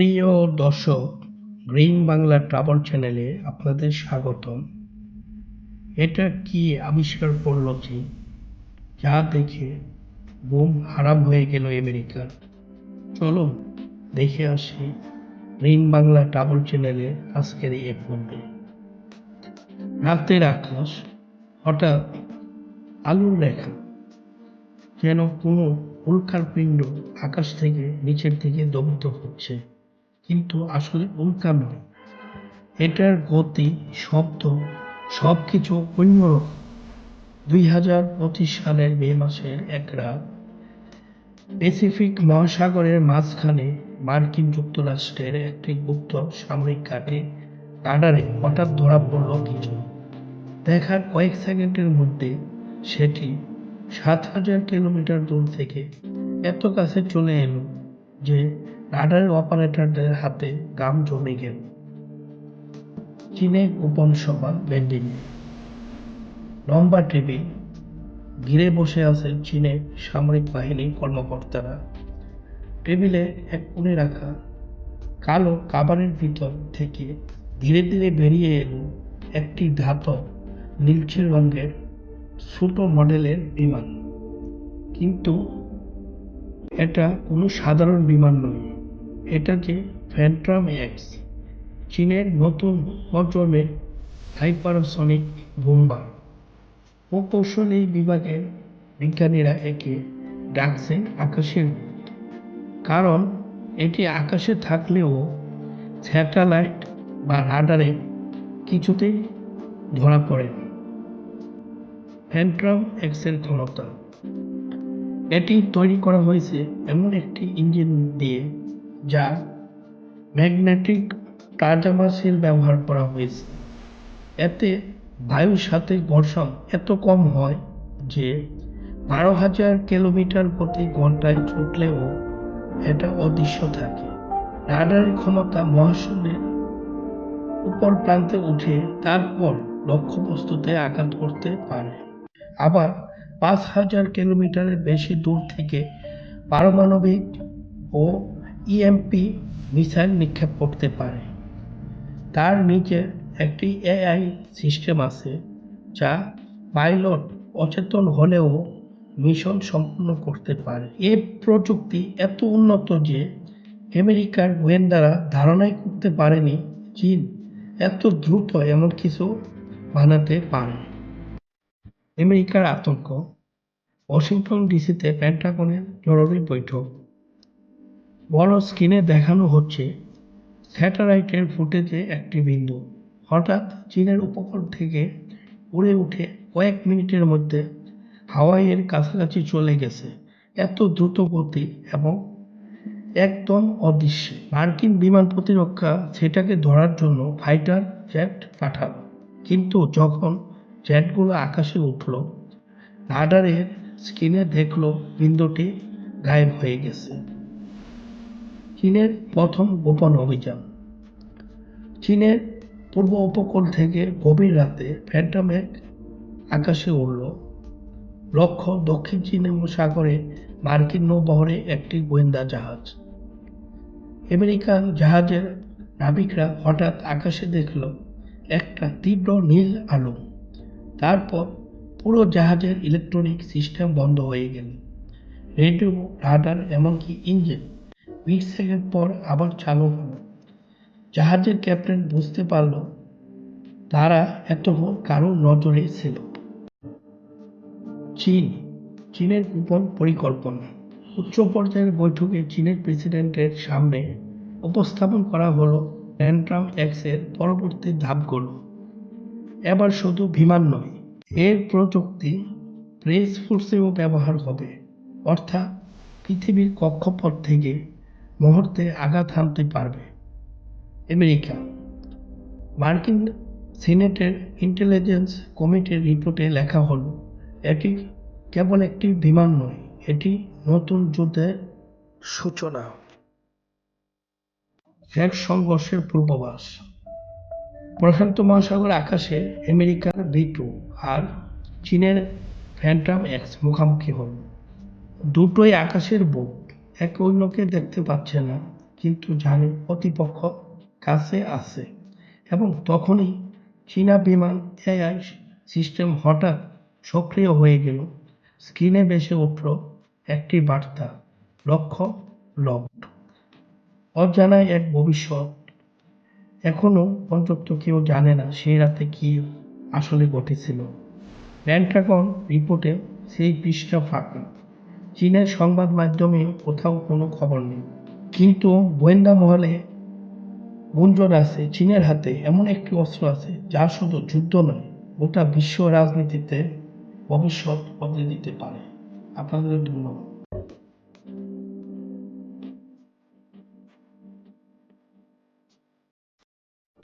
প্রিয় দর্শক, green Bangla travel চ্যানেলে আপনাদের স্বাগতম। এটা কি আবিষ্কার করল কি যা দেখে ঘুম হারাম হয়ে গেল আমেরিকার। চলো দেখে আসি গ্রিন বাংলা ট্রাভেল চ্যানেলে আজকের এই পর্বে। রাতের আকাশ হঠাৎ আলুর রেখা, যেন কোনো উল্কার পিণ্ড আকাশ থেকে নিচের দিকে দমিত হচ্ছে। কিন্তু আসলে উল্কা নয়। এটার গতি, শব্দ সব কিছু অন্যরকম। দুই হাজার পঁচিশ সালের মে মাসের এক রাত, প্যাসিফিক মহাসাগরের মাঝখানে মার্কিন যুক্তরাষ্ট্রের একটি গুপ্ত সামরিক ঘাটে রাডারে হঠাৎ ধরা পড়ল কিছু। দেখার কয়েক সেকেন্ডের মধ্যে সেটি সাত হাজার কিলোমিটার দূর থেকে এত কাছে চলে এলো যে রাডারের অপারেটরদের হাতে গাম জমে গেল। চীনে গোপন সভা বেন্ডিং লম্বা টেবিল, ঘিরে বসে আছে চীনের সামরিক বাহিনীর কর্মকর্তারা। টেবিলে এক কোণে রাখা কালো কাবারের ভিতর থেকে ধীরে ধীরে বেরিয়ে এলো একটি ধাতব, নীলচে রঙের ছোট মডেলের বিমান। কিন্তু এটা কোনো সাধারণ বিমান নয়। এটা যে ফ্যান্ট্রাম এক্স চীনের নতুন প্রজন্মের হাইপারসনিক বোম্বার প্রকৌশল বিভাগের বিজ্ঞানীরা একে ডাকছে আকাশের কারণ এটি আকাশে থাকলেও স্যাটেলাইট বা রাডারে কিছুতেই ধরা পড়েনি। ফ্যান্ট্রাম এক্সের ক্ষমতা। এটি তৈরি করা হয়েছে এমন একটি ইঞ্জিন দিয়ে যা ম্যাগনেটিক টার্জামাসিল ব্যবহার করা হয়েছে। এতে বায়ুর সাথে ঘর্ষণ এত কম হয় যে বারো হাজার কিলোমিটার প্রতি ঘন্টায় ছুটলেও এটা অদৃশ্য থাকে। রাডারের ক্ষমতা মহাশূন্যের উপর প্রান্তে উঠে তারপর লক্ষ্যবস্তুতে আঘাত করতে পারে। আবার পাঁচ হাজার কিলোমিটারের বেশি দূর থেকে পারমাণবিক ও ইএমপি মিসাইল নিক্ষেপ করতে পারে। তার নিচে একটি এআই সিস্টেম আছে, যা পাইলট অচেতন হলেও মিশন সম্পূর্ণ করতে পারে। এ প্রযুক্তি এত উন্নত যে আমেরিকার গোয়েন্দারা ধারণাই করতে পারেনি চীন এত দ্রুত এমন কিছু বানাতে পারে। আমেরিকার আতঙ্ক। ওয়াশিংটন ডিসিতে পেন্টাগনের জরুরি বৈঠক। বড় স্ক্রিনে দেখানো হচ্ছে স্যাটেলাইটের ফুটেজে একটি বিন্দু। হঠাৎ চীনের উপকূল থেকে উড়ে উঠে কয়েক মিনিটের মধ্যে হাওয়াইয়ের কাছাকাছি চলে গেছে। এত দ্রুত গতি এবং একদম অদৃশ্য। মার্কিন বিমান প্রতিরক্ষা সেটাকে ধরার জন্য ফাইটার জেট পাঠালো। কিন্তু যখন জেটগুলো আকাশে উঠল, রাডারের স্ক্রিনে দেখল বিন্দুটি গায়েব হয়ে গেছে। চীনের প্রথম গোপন অভিযান। চীনের পূর্ব উপকূল থেকে গভীর রাতে ফ্যান্টম এক আকাশে উড়ল। লক্ষ্য দক্ষিণ চীন সাগরে মার্কিন নৌবহরে একটি গোয়েন্দা জাহাজ। আমেরিকান জাহাজের নাবিকরা হঠাৎ আকাশে দেখল একটা তীব্র নীল আলো। তারপর পুরো জাহাজের ইলেকট্রনিক সিস্টেম বন্ধ হয়ে গেল। রেডিও রাডার এমনকি ইঞ্জিন বিশ সেকেন্ড পর আবার চালু হলো। জাহাজের ক্যাপ্টেন বুঝতে পারল, তারা এতক্ষণ কারোর নজরে ছিল। চীন, চীনের গোপন পরিকল্পনা। উচ্চ পর্যায়ের বৈঠকে চীনের প্রেসিডেন্টের সামনে উপস্থাপন করা হলো প্যান্ট্রাম এক্সের পরবর্তী ধাপগুলো। এবার শুধু বিমান নয়, এর প্রযুক্তি প্রেস ফোর্সেও ব্যবহার হবে, অর্থাৎ পৃথিবীর কক্ষপথ থেকে মুহূর্তে আঘাত হানতে পারবে। আমেরিকা। মার্কিন সিনেটের ইন্টেলিজেন্স কমিটির রিপোর্টে লেখা হলো, এটি কেবল একটি বিমান নয়, এটি নতুন যুদ্ধের সূচনা। এক সংঘর্ষের পূর্বাভাস। প্রশান্ত মহাসাগর আকাশে আমেরিকার বি টু আর চীনের ফ্যান্টাম এক্স মুখোমুখি হল। দুটোই আকাশের বুক। একে অন্যকে দেখতে পাচ্ছে না, কিন্তু জানে প্রতিপক্ষ কাছে আছে। এবং তখনই চীনা বিমান এআই সিস্টেম হঠাৎ সক্রিয় হয়ে গেল। স্ক্রিনে বেসে উঠল একটি বার্তা লক্ষ্য লকড অজানায় এক ভবিষ্যৎ। এখনও পর্যন্ত কেউ জানে না সেই রাতে কি আসলে ঘটেছিল। প্যান্টাগন রিপোর্টে সেই পৃষ্ঠা ফাঁকা। চীনের সংবাদ মাধ্যমে কোথাও কোনো খবর নেই। কিন্তু গোয়েন্দা মহলে গুঞ্জন আছে, চীনের হাতে এমন একটি অস্ত্র আছে, যা শুধু যুদ্ধ নয়, গোটা বিশ্ব রাজনীতিতে ভবিষ্যৎ বদলে দিতে পারে। আপনাদের ধন্যবাদ।